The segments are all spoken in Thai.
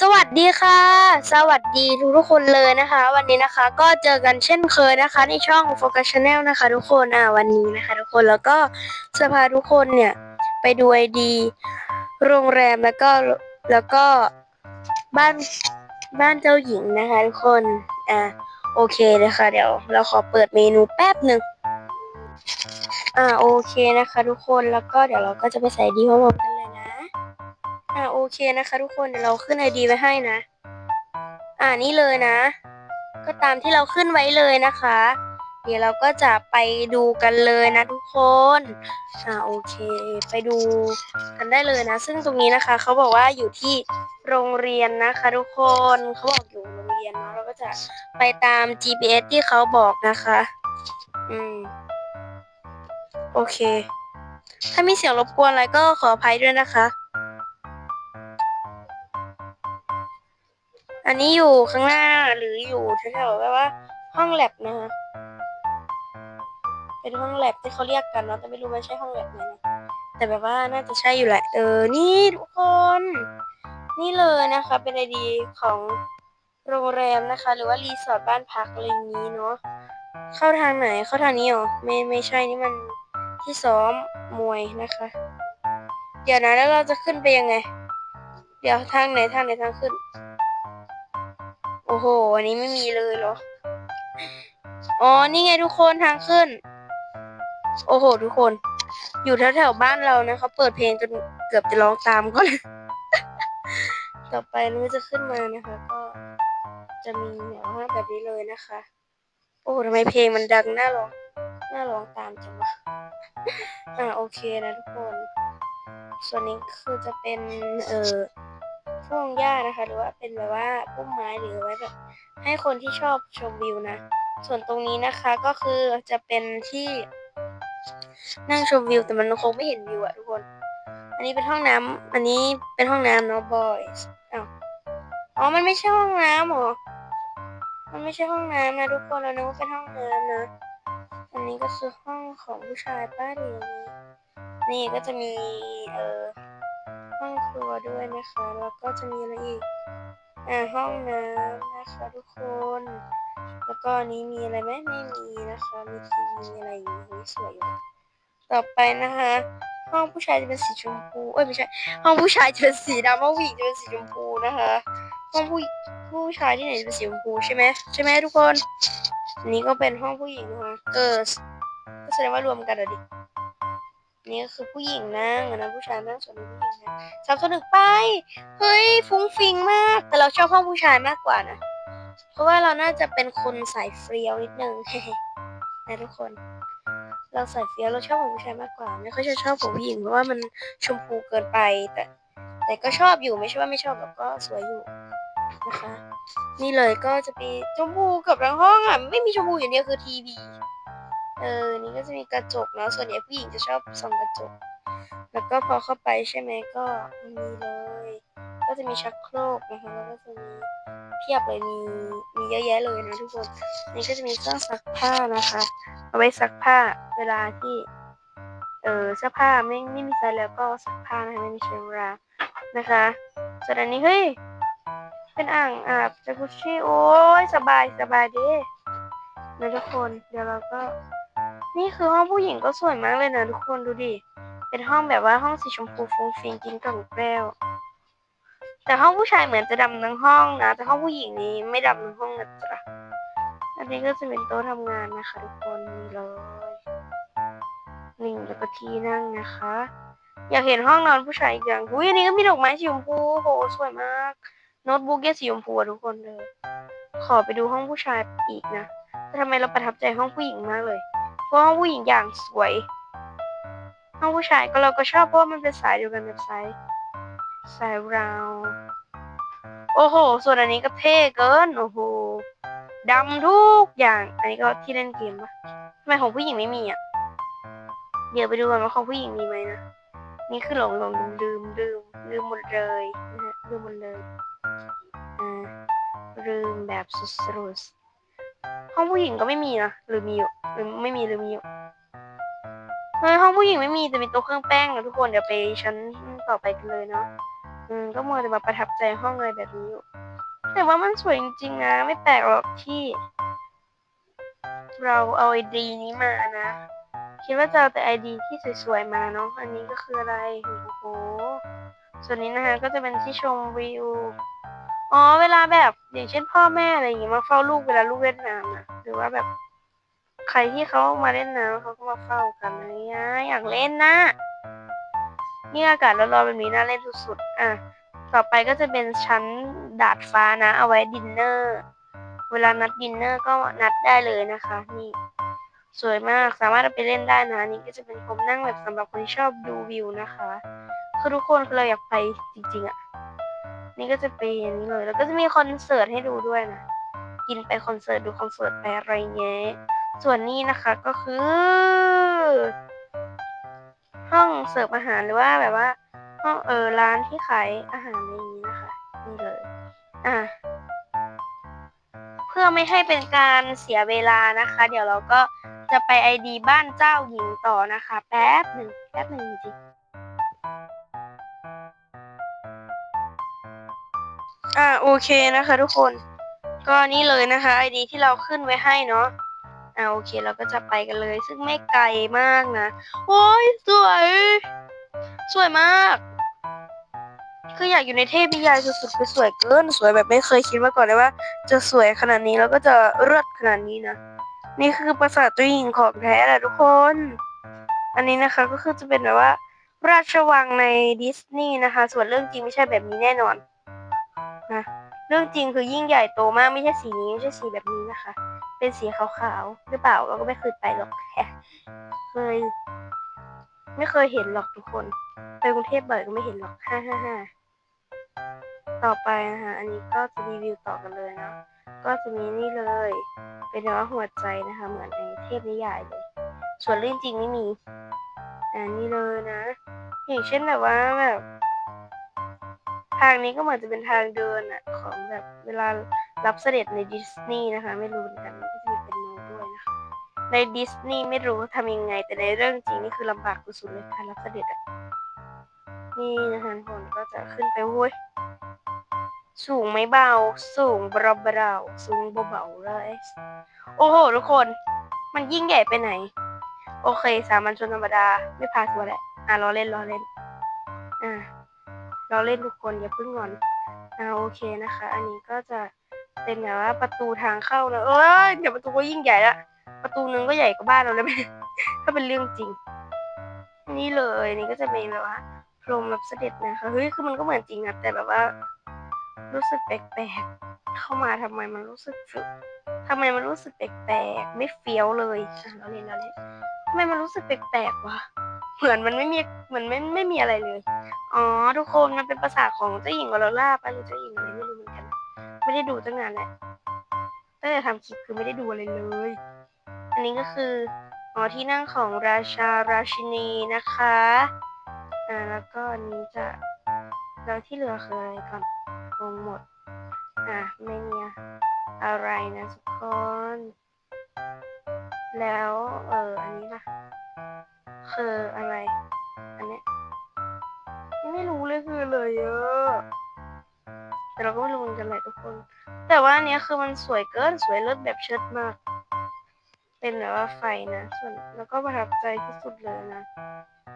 สวัสดีค่ะ สวัสดีทุกทุกคนเลยนะคะ วันนี้นะคะก็เจอกันเช่นเคยนะคะ ในช่อง Focus Channel นะคะ ทุกคนอ่าวันนี้นะคะ ทุกคนแล้วก็จะพาทุกคนเนี่ยไปดูไอดี โรงแรมแล้วก็แล้วก็บ้านบ้านเจ้าหญิงนะคะทุกคนอ่าโอเคนะคะ เดี๋ยวเราขอเปิดเมนูแป๊บหนึ่งอ่าโอเคนะคะ ทุกคนแล้วก็เดี๋ยวเราก็จะไปใส่ดีพร้อมๆกัน เลยนะอ่าโอเคนะคะ ทุกคนเดี๋ยวเราขึ้นไอดีไว้ให้นะ อ่านี่เลยนะ ก็ตามที่เราขึ้นไว้เลยนะคะ เดี๋ยวเราก็จะไปดูกันเลยนะทุกคนอ่าโอเค ไปดูกันได้เลยนะ ซึ่งตรงนี้นะคะเขาบอกว่าอยู่ที่โรงเรียนนะคะ ทุกคนเขาบอกอยู่โรงเรียนเนาะเราก็จะไปตาม GPS ที่เขาบอกนะคะ อืมโอเค ถ้ามีเสียงรบกวนอะไรก็ขออภัยด้วยนะคะ อันนี้อยู่ข้างหน้าหรืออยู่แถวๆแบบว่า ห้องแลบนะคะเป็นห้องแลบที่เขาเรียกกันเนาะแต่ไม่รู้ว่าใช่ห้องแลบไหมนะแต่แบบว่าน่าจะใช่อยู่แหละ เออ นี่ทุกคน นี่เลยนะคะ เป็นไอดีของโรงแรมนะคะ หรือว่ารีสอร์ทบ้านพักอะไรอย่างนี้เนาะ เข้าทางไหน เข้าทางนี้เหรอ ไม่ ไม่ใช่ นี่มันที่ซ้อมมวยนะคะ เดี๋ยวนะ แล้วเราจะขึ้นไปยังไง เดี๋ยวทางไหน ทางไหนทางขึ้น โอ้โห อันนี้ไม่มีเลยเหรอ อ๋อ นี่ไงทุกคนทางขึ้น โอ้โห ทุกคน อยู่แถวแถวๆบ้านเรานะเขาเปิดเพลงจนเกือบจะร้องตามเขาเลยต่อไปนี่จะขึ้นมานะคะ ก็จะมีแบบว่าแบบนี้เลยนะคะ โอ้ทำไมเพลงมันดังน่าร้องน่าร้องตามจังวะอ่าโอเคนะทุกคน ส่วนนี้คือจะเป็นเอ่อ ทุ่งหญ้านะคะ หรือว่าเป็นแบบว่าพุ่มไม้หรือไว้แบบให้คนที่ชอบชมวิวนะ ส่วนตรงนี้นะคะก็คือจะเป็นที่นั่งชมวิวแต่มันคงไม่เห็นวิวอะทุกคน อันนี้เป็นห้องน้ำอันนี้เป็นห้องน้ำเนาะ boys อ้าวอ๋อ มันไม่ใช่ห้องน้ำหรอ มันไม่ใช่ห้องน้ำนะทุกคนเรานึกว่าเป็นห้องน้ำนะ อันนี้ก็คือห้องของผู้ชายป้าหรือยังไงนี่ก็จะมีเออ ห้องครัวด้วยนะคะ แล้วก็จะมีอะไรอีกอ่าห้องน้ำนะคะทุกคน แล้วก็อันนี้มีอะไรไหมไม่มีนะคะ มีทีวีอะไรอย่างนี้สวยอยู่ต่อไปนะคะ ห้องผู้ชายจะเป็นสีชมพู เอ้ยไม่ใช่ ห้องผู้ชายจะเป็นสีดำห้องผู้หญิงจะเป็นสีชมพูนะคะ ห้องผู้ผู้ชายที่ไหนจะเป็นสีชมพูใช่ไหมใช่ไหมทุกคนอันนี้ก็เป็นห้องผู้หญิงนะคะเกิร์สก็แสดงว่ารวมกันอะดิ นี่คือผู้หญิงนั่งอันนั้นผู้ชายนั่งส่วนนี้ผู้หญิงนั่งสามส่วนหนึ่งไปเฮ้ยฟุ้งฟิงมาก แต่เราชอบห้องผู้ชายมากกว่านะเพราะว่าเราน่าจะเป็นคนสายเฟี้ยวนิดนึงนะทุกคน เราสายเฟี้ยวเราชอบของผู้ชายมากกว่าไม่ค่อยจะชอบของผู้หญิงเพราะว่ามันชมพูเกินไปแต่ แต่ก็ชอบอยู่ไม่ใช่ว่าไม่ชอบแล้วก็สวยอยู่นะคะ นี่เลยก็จะมีชมพูกับทั้งห้องอะไม่มีชมพูอย่างเดียวคือทีวี เออ นี่ก็จะมีกระจกเนาะ ส่วนใหญ่ผู้หญิงจะชอบส่องกระจก แล้วก็พอเข้าไปใช่ไหมก็มีเลย ก็จะมีชักโครกนะคะแล้วก็จะมีเพียบเลย มี มีเยอะแยะเลยนะทุกคน นี่ก็จะมีเครื่องซักผ้านะคะ เอาไว้ซักผ้าเวลาที่ เออเสื้อผ้าไม่ไม่มีไซส์แล้วก็ซักผ้านะคะไม่มีใช้เวลานะคะ ส่วนอันนี้เฮ้ย เป็นอ่างอาบจากุชชี่โอ้ยสบายสบายเด้นะทุกคน เดี๋ยวเราก็ นี่คือห้องผู้หญิงก็สวยมากเลยนะทุกคนดูดิ เป็นห้องแบบว่าห้องสีชมพูฟุ้งฟิ้งกินกับแก้ว แต่ห้องผู้ชายเหมือนจะดำทั้งห้องนะ แต่ห้องผู้หญิงนี้ไม่ดำทั้งห้องนะจ๊ะ อันนี้ก็จะเป็นโต๊ะทำงานนะคะทุกคนนี่เลยนี่แล้วก็ที่นั่งนะคะ อยากเห็นห้องนอนผู้ชายอีกอย่างอุ้ยอันนี้ก็มีดอกไม้สีชมพูโหสวยมาก โน้ตบุ๊กเยสีชมพูทุกคนเลย ขอไปดูห้องผู้ชายอีกนะแต่ทำไมเราประทับใจห้องผู้หญิงมากเลย เพราะห้องผู้หญิงอย่างสวย ห้องผู้ชายก็เราก็ชอบเพราะว่ามันเป็นสายเดียวกันกับสายสายเรา โอ้โห ส่วนอันนี้ก็เท่เกิน โอ้โหดำทุกอย่าง อันนี้ก็ที่เล่นเกมปะทำไมของผู้หญิงไม่มีอะ เดี๋ยวไปดูกันว่าของผู้หญิงมีไหมนะ นี่คือหลงหลงลืมลืมลืมหมดเลยนะฮะลืมหมดเลย อ่าลืมแบบสุดๆห้องผู้หญิงก็ไม่มีนะ หรือมีอยู่ รือไม่มีหรือมีอยู่เฮ้ยห้องผู้หญิงไม่มีแต่มีโต๊ะเครื่องแป้งนะทุกคนเดี๋ยวไปชั้นต่อไปกันเลยเนาะอืมก็มัวแต่แบบประทับใจห้องอะไรแบบนี้อยู่ แต่ว่ามันสวยจริงๆนะ ไม่แปลกหรอกที่ เราเอาไอดีนี้มานะ คิดว่าจะเอาแต่ไอดีที่สวยๆมาเนาะอันนี้ก็คืออะไรโอ้โหส่วนนี้นะคะก็จะเป็นที่ชมวิวอ๋อเวลาแบบอย่างเช่นพ่อแม่อะไรอย่างงี้มาเฝ้าลูกเวลาลูกเล่นน้ำอะหรือว่าแบบ ใครที่เขามาเล่นน้ำเขาก็มาเฝ้ากันเงี้ยอยากเล่นนะนี่อากาศร้อนๆแบบนี้น่าเล่นสุดๆอะต่อไปก็จะเป็นชั้นดาดฟ้านะ เอาไว้ดินเนอร์ เวลานัดดินเนอร์ก็นัดได้เลยนะคะ นี่ สวยมากสามารถเอาไปเล่นได้นะนี่ก็จะเป็นผมนั่งแบบสำหรับคนที่ชอบดูวิวนะคะคือทุกคนคือเราอยากไปจริงๆอะ่ะ นี่ก็จะเป็นอย่างนี้เลย แล้วก็จะมีคอนเสิร์ตให้ดูด้วยนะ กินไปคอนเสิร์ตดูคอนเสิร์ตไปอะไรเงี้ย ส่วนนี้นะคะก็คือ ห้องเสิร์ฟอาหารหรือว่าแบบว่าห้องเออร้านที่ขายอาหารอะไรอย่างนี้นะคะนี่เลยอะเพื่อไม่ให้เป็นการเสียเวลานะคะ เดี๋ยวเราก็จะไปไอดีบ้านเจ้าหญิงต่อนะคะ แป๊บหนึ่งแป๊บหนึ่งจริงอ่าโอเคนะคะทุกคน ก็นี่เลยนะคะไอดีที่เราขึ้นไว้ให้เนาะ อ่าโอเคเราก็จะไปกันเลย ซึ่งไม่ไกลมากนะ โอ้ยสวย สวยมาก คืออยากอยู่ในเทพนิยายสุดๆคือสวยเกิน สวยแบบไม่เคยคิดมาก่อนเลยว่า จะสวยขนาดนี้แล้วก็จะเลิศขนาดนี้นะ นี่คือปราสาทเจ้าหญิงของแท้แหละทุกคน อันนี้นะคะก็คือจะเป็นแบบว่า ราชวังในดิสนีย์นะคะ ส่วนเรื่องจริงไม่ใช่แบบนี้แน่นอนนะเรื่องจริงคือยิ่งใหญ่โตมากไม่ใช่สีนี้ไม่ใช่สีแบบนี้นะคะ เป็นสีขาวๆหรือเปล่าเราก็ไม่เคยไปหรอกแค่เคย ไม่เคยเห็นหรอกทุกคน ไปกรุงเทพบ่อยก็ไม่เห็นหรอกฮ่าฮ่าฮ่าต่อไปนะคะอันนี้ก็จะรีวิวต่อกันเลยเนาะก็จะมีนี่เลย เป็นแบบว่าหัวใจนะคะ เหมือนในเทพนิยายเลย ส่วนเรื่องจริงไม่มีอันนี้เลยนะ อย่างเช่นแบบว่าแบบ ทางนี้ก็เหมือนจะเป็นทางเดินอะของแบบเวลารับเสด็จในดิสนีย์นะคะ ไม่รู้เหมือนกันก็จะมีเป็นโน้ตด้วยนะคะในดิสนีย์ไม่รู้ทำยังไง แต่ในเรื่องจริงนี่คือลำบากสุดเลยค่ะรับเสด็จอะนี่นะคะทุกคนก็จะขึ้นไปโว้ยสูงไม่เบา สูงเบาๆสูงเบาๆเลยโอ้โห ทุกคน มันยิ่งใหญ่ไปไหน โอเค สามัญชนธรรมดา ไม่พาทัวร์แหละอะรอเล่นรอเล่น เรอเล่นทุกคนอย่าเพิ่งงอนอ่าโอเคนะคะ อันนี้ก็จะเป็นแบบว่าประตูทางเข้านะเอ้ยเดี๋ยวประตูก็ยิ่งใหญ่ละประตูนึงก็ใหญ่กว่าบ้านเราเลยไหมถ้าเป็นเรื่องจริง นี่เลยนี่ก็จะเป็นแบบว่าพรมรับเสด็จนะคะเฮ้ยคือมันก็เหมือนจริงนะแต่แบบว่า รู้สึกแปลกๆเข้ามาทำไมมันรู้สึกฝึกทำไมมันรู้สึกแปลกๆไม่เฟี้ยวเลยอะเราเล่นเราเล่นทำไมมันรู้สึกแปลกๆวะ เหมือนมันไม่มีเหมือนไม่ไม่มีอะไรเลย อ๋อ ทุกคนมันเป็นภาษาของเจ้าหญิงวอลล่าปะหรือเจ้าหญิงอะไรไม่รู้เหมือนกัน ไม่ได้ดูตั้งนานแหละตั้งแต่ทำคลิปคือไม่ได้ดูอะไรเลย อันนี้ก็คืออ๋อที่นั่งของราชาราชินีนะคะอ่าแล้วก็อันนี้จะแล้วที่เหลือคืออะไรก่อนงงหมดอะไม่มีอะไรนะทุกคนแล้วเอออันนี้ คืออะไร อันเนี้ยไม่รู้เลยคือเลยเยอะแต่เราก็ไม่รู้เหมือนกันแหละทุกคน แต่ว่าอันเนี้ยคือมันสวยเกินสวยเลิศแบบเชิดมาก เป็นแบบว่าไฟนะส่วนแล้วก็ประทับใจที่สุดเลยนะ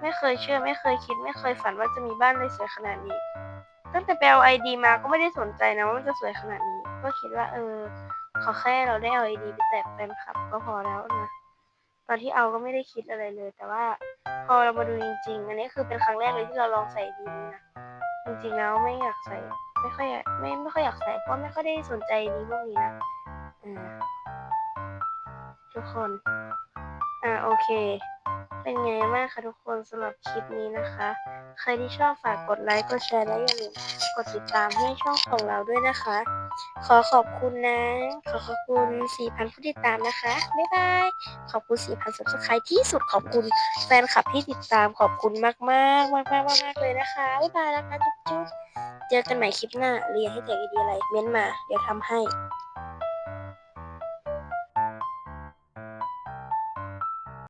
ไม่เคยเชื่อไม่เคยคิด ไม่เคยฝันว่าจะมีบ้านเลยสวยขนาดนี้ตั้งแต่ไปเอาไอดีมาก็ไม่ได้สนใจนะว่ามันจะสวยขนาดนี้ ก็คิดว่าเออขอแค่เราได้เอาไอดีไปแจกแฟนคลับก็พอแล้วนะ ตอนที่เอาก็ไม่ได้คิดอะไรเลย แต่ว่าพอเรามาดูจริง ๆ อันนี้คือเป็นครั้งแรกเลยที่เราลองใส่ดีนี้นะจริงๆแล้วไม่อยากใส่ ไม่ค่อยไม่ไม่ค่อยอยากใส่เพราะไม่ค่อยได้สนใจดีพวกนี้นะทุกคน อ่าโอเค เป็นไงบ้างคะทุกคนสำหรับคลิปนี้นะคะ ใครที่ชอบฝากกดไลค์กดแชร์และอย่าลืมกดติดตามให้ช่องของเราด้วยนะคะ ขอขอบคุณนะ ขอขอบคุณ 4,000 ผู้ติดตามนะคะ บ๊ายบาย ขอบคุณ 4,000 subscribe ที่สุดขอบคุณแฟนคลับที่ติดตามขอบคุณมากมากมากมากมากมากเลยนะคะ บ๊ายบายนะคะจุ๊บจุ๊บเจอกันใหม่คลิปหน้าหรืออยากให้แจกไอเดียอะไรเม้นมา เดี๋ยวทำให้